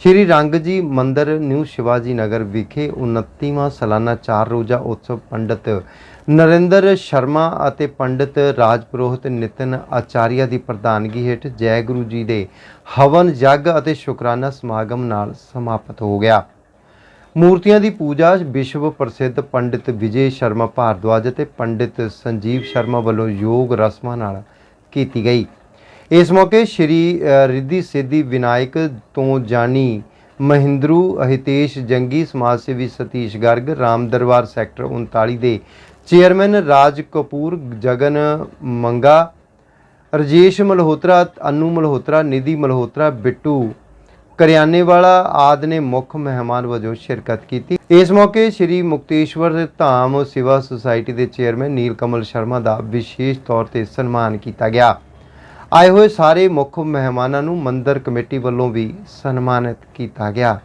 ਸ਼੍ਰੀ ਰੰਗ ਜੀ ਮੰਦਿਰ ਨਿਊ ਸ਼ਿਵਾਜੀ ਨਗਰ ਵਿਖੇ 29ਵਾਂ ਸਾਲਾਨਾ ਚਾਰ ਰੋਜ਼ਾ ਉਤਸਵ ਪੰਡਿਤ ਨਰਿੰਦਰ ਸ਼ਰਮਾ ਅਤੇ ਪੰਡਿਤ ਰਾਜਪੁਰੋਹਿਤ ਨਿਤਨ ਆਚਾਰੀਆ ਦੀ ਪ੍ਰਧਾਨਗੀ ਹੇਠ ਜੈ ਗੁਰੂ ਜੀ ਦੇ ਹਵਨ ਯੱਗ ਅਤੇ ਸ਼ੁਕਰਾਨਾ ਸਮਾਗਮ ਨਾਲ ਸਮਾਪਤ ਹੋ ਗਿਆ। ਮੂਰਤੀਆਂ ਦੀ ਪੂਜਾ ਵਿਸ਼ਵ ਪ੍ਰਸਿੱਧ ਪੰਡਿਤ ਵਿਜੇ ਸ਼ਰਮਾ ਭਾਰਦਵਾਜ ਅਤੇ ਪੰਡਿਤ ਸੰਜੀਵ ਸ਼ਰਮਾ ਵੱਲੋਂ ਯੋਗ ਰਸਮਾਂ ਨਾਲ ਕੀਤੀ ਗਈ। ਇਸ ਮੌਕੇ ਸ਼੍ਰੀ ਅ, ਰਿੱਧੀ ਸਿੱਧੀ ਵਿਨਾਇਕ ਤੋਂ ਜਾਨੀ ਮਹਿੰਦਰੂ ਹਿਤੇਸ਼ ਜੰਗੀ ਸਮਾਜ ਸੇਵੀ ਸਤੀਸ਼ ਗਰਗ ਰਾਮ ਦਰਬਾਰ ਸੈਕਟਰ 39 ਦੇ ਚੇਅਰਮੈਨ ਰਾਜ ਕਪੂਰ ਜਗਨ ਮੰਗਾ ਰਜੇਸ਼ ਮਲਹੋਤਰਾ ਅਨੂ ਮਲਹੋਤਰਾ ਨਿਧੀ ਮਲਹੋਤਰਾ ਬਿੱਟੂ ਕਰਿਆਨੇ ਵਾਲਾ ਆਦ ਨੇ ਮੁੱਖ ਮਹਿਮਾਨ ਵਜੋਂ ਸ਼ਿਰਕਤ ਕੀਤੀ। ਇਸ ਮੌਕੇ ਸ੍ਰੀ ਮੁਕਤੇਸ਼ਵਰ ਧਾਮ ਸੇਵਾ ਸੁਸਾਇਟੀ ਦੇ ਚੇਅਰਮੈਨ ਨੀਲ ਕਮਲ ਸ਼ਰਮਾ ਦਾ ਵਿਸ਼ੇਸ਼ ਤੌਰ ਤੇ ਸਨਮਾਨ ਕੀਤਾ ਗਿਆ। ਆਏ ਹੋਏ ਸਾਰੇ ਮੁੱਖ ਮਹਿਮਾਨਾਂ ਨੂੰ ਮੰਦਰ ਕਮੇਟੀ ਵੱਲੋਂ ਵੀ ਸਨਮਾਨਿਤ ਕੀਤਾ ਗਿਆ।